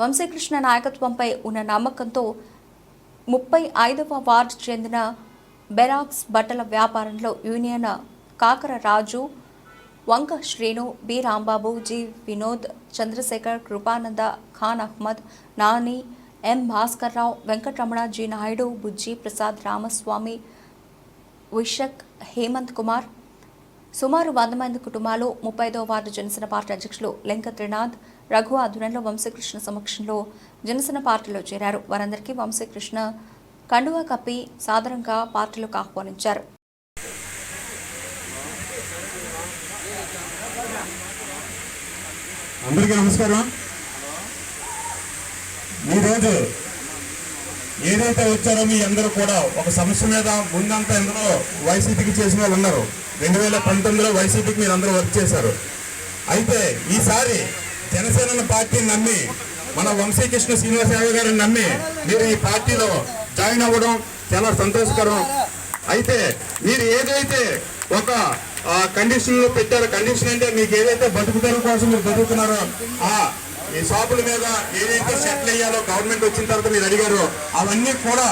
వంశీకృష్ణ నాయకత్వంపై ఉన్న నమ్మకంతో ముప్పై ఐదవ వార్డు చెందిన బెరాక్స్ బట్టల వ్యాపారంలో union Kakara Raju Vanka Srinu B. Rambabu G. Vinod Chandrasekhar Kripananda Khan Ahmed Nani M. Bhaskarrao Venkataramana G. Naidu Bujji Prasad Ramaswamy Vishak Hemanth Kumar. సుమారు వంద మంది కుటుంబాలు ముప్పై ఐదవ వార్డు జనసేన పార్టీ అధ్యక్షులు లెంక త్రినాథ్ రఘు ఆధ్వర్యంలో వంశీకృష్ణ సమక్షంలో జనసేన పార్టీలో చేరారు. వారందరికీ వంశీకృష్ణ కండువా కప్పి సాధారణంగా పార్టీలోకి ఆహ్వానించారు. అందరికీ నమస్కారం. ఈరోజు ఏదైతే వచ్చారో మీ అందరూ కూడా ఒక సమస్య మీద ముందంతా ఎందరో వైసీపీకి చేసిన వాళ్ళు ఉన్నారు. రెండు వేల పంతొమ్మిదిలో వైసీపీకి మీరు అందరూ వర్క్ చేశారు. అయితే ఈసారి జనసేన పార్టీని నమ్మి మన వంశీకృష్ణ శ్రీనివాస యాదవ్ గారిని నమ్మి మీరు ఈ పార్టీలో జాయిన్ అవ్వడం చాలా సంతోషకరం. అయితే మీరు ఏదైతే ఒక కండిషన్లో పెట్టారో కండిషన్ అంటే మీకు ఏదైతే బతుకుదల కోసం మీరు బతుకుతున్నారో ఆ ఈ షాపుల మీద ఏదైతే సెటిల్ అయ్యాలో గవర్నమెంట్ వచ్చిన తర్వాత మీరు అడిగారో అవన్నీ కూడా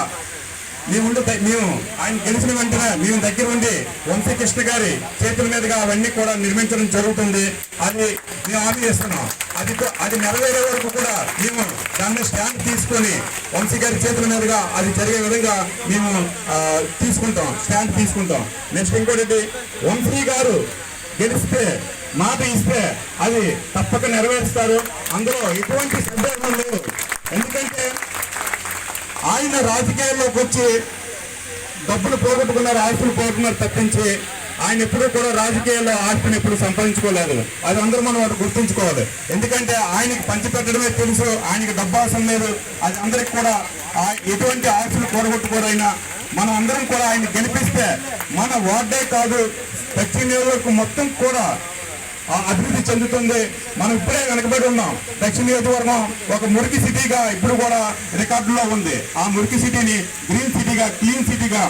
మేము ఉండి మేము ఆయన గెలిచిన వెంటనే మేము దగ్గర ఉండి వంశీకృష్ణ గారి చేతుల మీదుగా అవన్నీ కూడా నిర్మించడం జరుగుతుంది. అది మేము హామీ ఇస్తున్నాం. అది అది నెరవేరే వరకు కూడా మేము దాన్ని స్టాండ్ తీసుకొని వంశీ గారి చేతుల మీదుగా అది జరిగే విధంగా మేము తీసుకుంటాం స్టాండ్ తీసుకుంటాం. నెక్స్ట్ ఇంకోటి వంశీ గారు గెలిస్తే మాట ఇస్తే అది తప్పక నెరవేరుస్తారు. అందులో ఎటువంటి సందేహం లేదు. ఎందుకంటే ఆయన రాజకీయాల్లోకి వచ్చి డబ్బులు పోగొట్టుకున్నారు ఆస్తులు పోగొట్టుకున్నారు తప్పించి ఆయన ఎప్పుడూ కూడా రాజకీయాల్లో ఆస్తిని ఎప్పుడు సంపాదించుకోలేదు. అది అందరూ మనం వాటి గుర్తుంచుకోవాలి. ఎందుకంటే ఆయనకి పంచిపెట్టడమే తెలుసు ఆయనకి డబ్బాసం లేదు. అది అందరికి కూడా ఆ- ఎటువంటి ఆస్తులు కూడగొట్టుకోరైనా మనం అందరం కూడా ఆయన గెలిపిస్తే మన వార్డే కాదు దక్షిణ నియోజకవర్గం మొత్తం కూడా ఆ అభివృద్ధి చెందుతుంది. మనం ఇప్పుడే వెనకబడి ఉన్నాం. దక్షిణ నియోజకవర్గం ఒక మురికి సిటీగా ఇప్పుడు కూడా రికార్డులో ఉంది. ఆ మురికి సిటీని గ్రీన్ సిటీగా క్లీన్ సిటీగా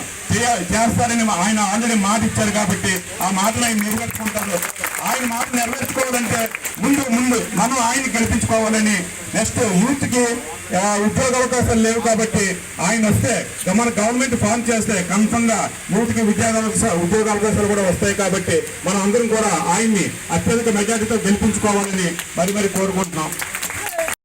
చేస్తారని ఆయన ఆల్రెడీ మాట ఇచ్చారు కాబట్టి ఆ మాటను ఆయన నెరవేర్చుకుంటారు. ఆయన మాట నెరవేర్చుకోవాలంటే ముందు ముందు మనం ఆయన గెలిపించుకోవాలని నెక్స్ట్ యూత్కి ఉద్యోగ అవకాశాలు లేవు కాబట్టి ఆయన వస్తే మన గవర్నమెంట్ ఫామ్ చేస్తే కన్ఫర్మ్గా యూత్కి ఉద్యోగ ఉద్యోగ అవకాశాలు కూడా వస్తాయి కాబట్టి మనం అందరం కూడా ఆయన్ని అత్యధిక మెజార్టీతో గెలిపించుకోవాలని మరి మరి కోరుకుంటున్నాం.